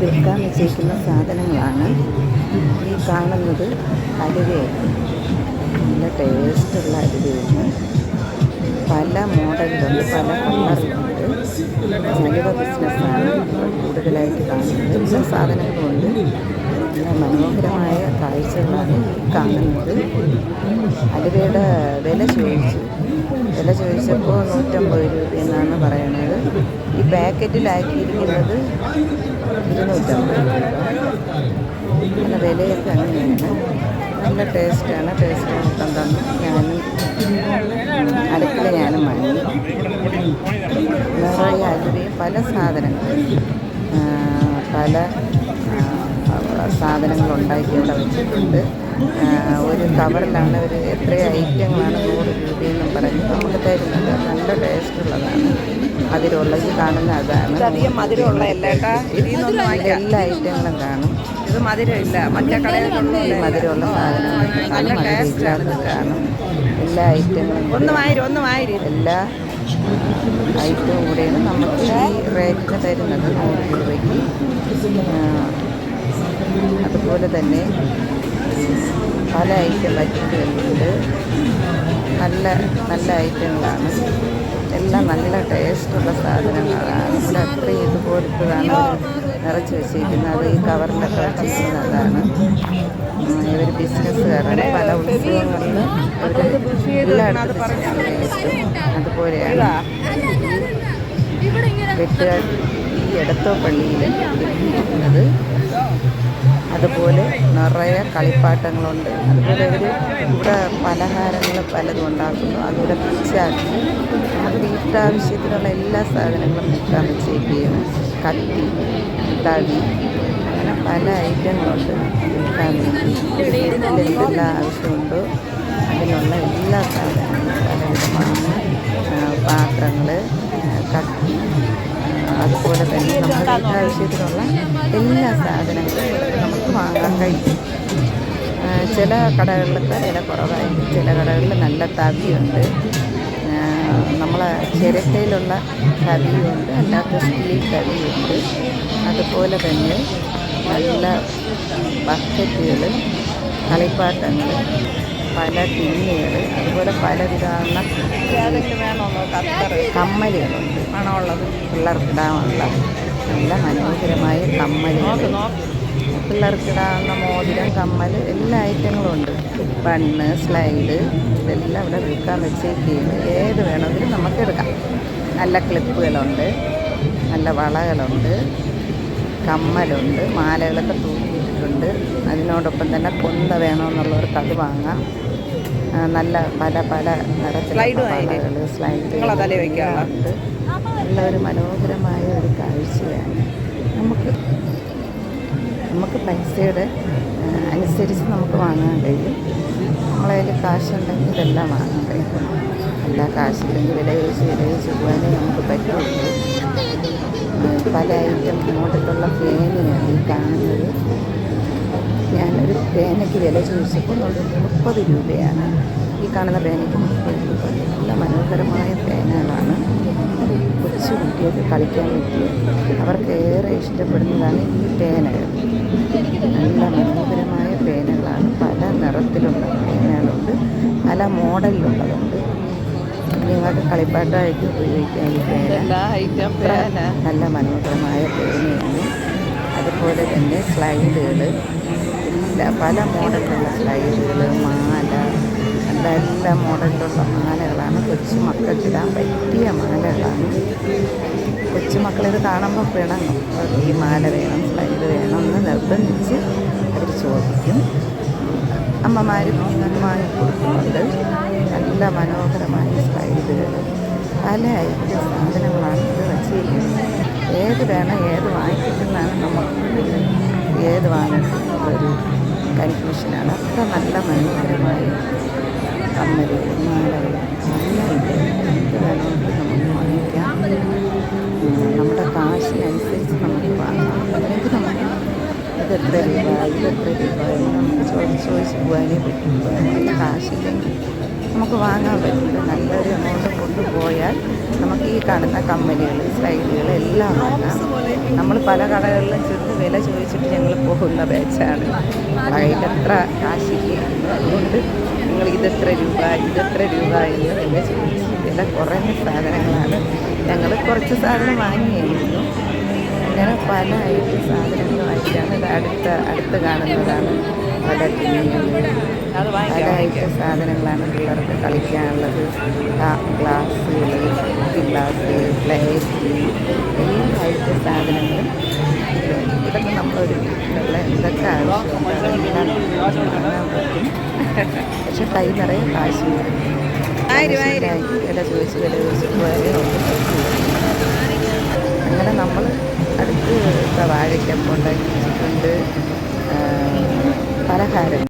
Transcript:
വിൽക്കാൻ വെച്ചിരിക്കുന്ന സാധനങ്ങളാണ്. ഈ കാണുന്നത് അലുവയാണ് നല്ല ടേസ്റ്റുള്ള അലുവയാണ് പല മോഡലിലുണ്ട് പല കളറിലുണ്ട് അലുവ ബിസിനസ്സാണ് കൂടുതലായിട്ട് കാണുന്നത്. എല്ലാ സാധനങ്ങളുമുണ്ട് കാഴ്ചകളാണ് കാണുന്നത്. അലുവയുടെ വില ചോദിച്ചു. വില ചോദിച്ചപ്പോൾ നൂറ്റമ്പത് രൂപ എന്നാണ് പറയുന്നത്. ഈ പാക്കറ്റിലാക്കിയിരിക്കുന്നത് ഇരുന്നൂറ്റമ്പത് രൂപ. വിലയൊക്കെ അങ്ങനെയാണ്. നല്ല ടേസ്റ്റാണ്. ടേസ്റ്റ് മൊത്തം തന്നു. ഞാനും അടുക്കള ഞാനും വാങ്ങി. നിറയെ അലുവയും പല സാധനങ്ങൾ പല സാധനങ്ങൾ ഉണ്ടാക്കി അവിടെ വെച്ചിട്ടുണ്ട് ഒരു കവറിലാണ് ഒരു എത്ര ഐറ്റങ്ങളാണ് നൂറ് രൂപയെന്നും പറഞ്ഞ് നമുക്ക് തരുന്നത്. നല്ല ടേസ്റ്റ് ഉള്ളതാണ്. മധുരമുള്ളത് കാണുന്ന അതാണ്. അധികം മധുരമുള്ള എല്ലാ ഐറ്റങ്ങളും കാണും. ഇത് മധുരമില്ല. മറ്റേ കടയിലൊന്നും മധുരമുള്ള സാധനങ്ങൾ നല്ല ടേസ്റ്റ് കാണും. എല്ലാ ഐറ്റങ്ങളും ഒന്ന് വായിരി ഒന്ന് വായിരി. എല്ലാ ഐറ്റവും കൂടെയാണ് നമുക്ക് ഈ റേറ്റിന് തരുന്നത് നൂറ് രൂപയ്ക്ക്. അതുപോലെ തന്നെ പല ഐറ്റം വറ്റിക്കുന്നുണ്ട് നല്ല നല്ല ഐറ്റങ്ങളാണ്. എല്ലാം നല്ല ടേസ്റ്റുള്ള സാധനങ്ങളാണ്. ഇവിടെ അത്ര ഇതുപോലത്തതാണ് നിറച്ച് വെച്ചിരിക്കുന്നത്. ഈ കവറിലൊക്കെ വെച്ചിരിക്കുന്നതാണ് ഇവർ ബിസിനസ്സുകാരാണ്. പല ഉത്സവങ്ങളിലും ഇവർ എല്ലായിടത്തും അതുപോലെയാണ് വെട്ടുകാർ ഈ എടത്തോ പള്ളിയിൽ എത്തിയിരിക്കുന്നത് അതുപോലെ നിറയെ കളിപ്പാട്ടങ്ങളുണ്ട്. അതുപോലെ അവർ ഇവിടെ പലഹാരങ്ങൾ പലതും ഉണ്ടാക്കുന്നു. അതുപോലെ പിച്ചാക്കി നമുക്ക് വീട്ടാവശ്യത്തിനുള്ള എല്ലാ സാധനങ്ങളും വിൽക്കാൻ വെച്ചേക്കുകയാണ് കത്തി തടി അങ്ങനെ പല ഐറ്റങ്ങളുണ്ട് വിൽക്കാൻ വേണ്ടി എന്തെല്ലാം ആവശ്യമുണ്ടോ. അതിനുള്ള എല്ലാ സാധനങ്ങളും പലവിധമാണ്. പാത്രങ്ങൾ കത്തി അതുപോലെ തന്നെ നമ്മുടെ വീട്ടാവശ്യത്തിനുള്ള എല്ലാ സാധനങ്ങളും വാങ്ങാൻ കഴിയും. ചില കടകളിലൊക്കെ വില കുറവായിരിക്കും. ചില കടകളിൽ നല്ല തവിയുണ്ട്. നമ്മളെ ചിരട്ടയിലുള്ള തവിയുണ്ട്. അല്ലാത്ത സ്റ്റീൽ തവിയുണ്ട്. അതുപോലെ തന്നെ നല്ല ബക്കറ്റുകൾ കളിപ്പാട്ടങ്ങൾ പല ടിന്നുകൾ അതുപോലെ പല വിധാന കമ്മലുകളുണ്ട്. മണമുള്ളത് പിള്ളേർക്കിടാനുള്ള നല്ല മനോഹരമായ കമ്മലുകൾ. പിള്ളേർക്കിടാവുന്ന മോതിരം കമ്മൽ എല്ലാ ഐറ്റങ്ങളും ഉണ്ട്. ബണ്ണ് സ്ലൈഡ് ഇതെല്ലാം ഇവിടെ വിൽക്കാൻ വെച്ചേക്കുകയാണ് ഏത് വേണമെങ്കിലും നമുക്ക് എടുക്കാം. നല്ല ക്ലിപ്പുകളുണ്ട് നല്ല വളകളുണ്ട് കമ്മലുണ്ട് മാലകളൊക്കെ തൂക്കിയിട്ടുണ്ട്. അതിനോടൊപ്പം തന്നെ കൊന്ത വേണമെന്നുള്ളവർക്ക് അത് വാങ്ങാം. നല്ല പല പല നിറത്തിലുള്ള സ്ലൈഡും. ഉണ്ട്. നല്ല ഒരു മനോഹരമായ ഒരു കാഴ്ചയാണ്. നമുക്ക് നമുക്ക് പൈസയുടെ അനുസരിച്ച് നമുക്ക് വാങ്ങാൻ കഴിയും നമ്മളതിൽ കാശുണ്ടെങ്കിൽ ഇതെല്ലാം വാങ്ങാൻ കഴിയും എല്ലാ കാശില്ലെങ്കിൽ വില ചോദിച്ച് വില ചോദിച്ച് പോകാനേ നമുക്ക് പറ്റുള്ളൂ. പല ഐറ്റം മോഡലുള്ള ഫേനയാണ് ഈ കാണുന്നത്. ഞാനൊരു പേനയ്ക്ക് വില ചോദിച്ചപ്പോൾ മുപ്പത് രൂപയാണ്. കാണുന്ന രൂപ നല്ല മനോഹരമായ പേനകളാണ് കൊച്ചു കുട്ടികൾക്ക് കളിക്കാൻ പറ്റിയ അവർക്ക് ഏറെ ഇഷ്ടപ്പെടുന്നതാണ് ഈ പേനകൾ നല്ല മനോഹരമായ പേനകളാണ് പല നിറത്തിലുള്ള പേനകളുണ്ട് പല മോഡലിലുള്ളതുണ്ട്. നിങ്ങൾക്ക് കളിപ്പാട്ടായിട്ട് ഉപയോഗിക്കാൻ ഈ പേന നല്ല മനോഹരമായ പേനയാണ് അതുപോലെ തന്നെ സ്ലൈഡുകൾ എല്ലാ പല മോഡലുള്ള സ്ലൈഡുകൾ മാല നല്ല മോഡലിലുള്ള മാലകളാണ് കൊച്ചു പറ്റിയ മാലകളാണ്. കൊച്ചുമക്കളിത് കാണുമ്പോൾ പിണങ്ങും. ഈ മാല വേണം സ്ലൈഡ് വേണം എന്ന് നിർബന്ധിച്ച് അവർ ചോദിക്കും. അമ്മമാർ കുഞ്ഞുങ്ങൾക്ക് വാങ്ങിക്കൊടുക്കുന്നുണ്ട് നല്ല മനോഹരമായ സ്ലൈഡുകൾ പല ഐറ്റം സാധനങ്ങളാണ് ഇത് വച്ചിരിക്കുന്നത്. ഏത് വേണം ഏത് വാങ്ങിക്കുന്നതാണ് നമുക്ക് ഏത് വാങ്ങിക്കുന്ന ഒരു കൺഫ്യൂഷനാണ് അത്ര നല്ല മനോഹരമായ കമ്മലുകൾ മാലകൾ നല്ല ഇത് എന്ത് വേണമെങ്കിലും നമുക്ക് വാങ്ങിക്കാം നമ്മുടെ കാശിനനുസരിച്ച് നമുക്ക് വാങ്ങാം. അല്ലെങ്കിൽ നമുക്ക് ഇതെത്ര രൂപ? ഇതെത്ര രൂപ? എന്ന് നമുക്ക് ചോദിച്ച് പറ്റും കാശില്ലെങ്കിൽ നമുക്ക് വാങ്ങാൻ പറ്റില്ല. നല്ലൊരു എമൗണ്ട് കൊണ്ടുപോയാൽ നമുക്ക് ഈ കാണുന്ന കമ്മലുകൾ സ്ലൈഡുകൾ എല്ലാം വാങ്ങാം. നമ്മൾ പല കടകളിലും ചെന്ന് വില ചോദിച്ചിട്ട് ഞങ്ങൾ പോകുന്ന ബാച്ചാണ് കയ്യിൽ എത്ര കാശില്ല അതുകൊണ്ട് ഇതെത്ര രൂപ ഇതെത്ര രൂപ എന്ന് എന്നെ ചോദിച്ചു. ഇതെല്ലാം കുറേ സാധനങ്ങളാണ്. ഞങ്ങൾ കുറച്ച് സാധനം വാങ്ങിയായിരുന്നു. അങ്ങനെ പല ഐറ്റം സാധനങ്ങളുമായിട്ടാണ് ഇത് അടുത്ത അടുത്ത് കാണുന്നതാണ്. പല തുണികൾ പല ഐറ്റം സാധനങ്ങളാണ് പിള്ളേർക്ക് കളിക്കാനുള്ളത്. ഗ്ലാസ്സുകൾ ഗ്ലാസ് പ്ലേറ്റ് എല്ലാ ഐറ്റം സാധനങ്ങളും. ഇതൊക്കെ നമ്മളൊരു വീട്ടിലുള്ള എന്തൊക്കെ ആവശ്യമുണ്ട്. അതെല്ലാം കാണാൻ പറ്റും. പക്ഷെ കൈ നിറയെ കാശ് വില ചോദിച്ച് വില ചോദിച്ച് പോയാലേ അങ്ങനെ നമ്മൾ അടുത്ത് വാഴയ്ക്ക ഉണ്ടാക്കി വെച്ചിട്ടുണ്ട് ആ, പലഹാരം.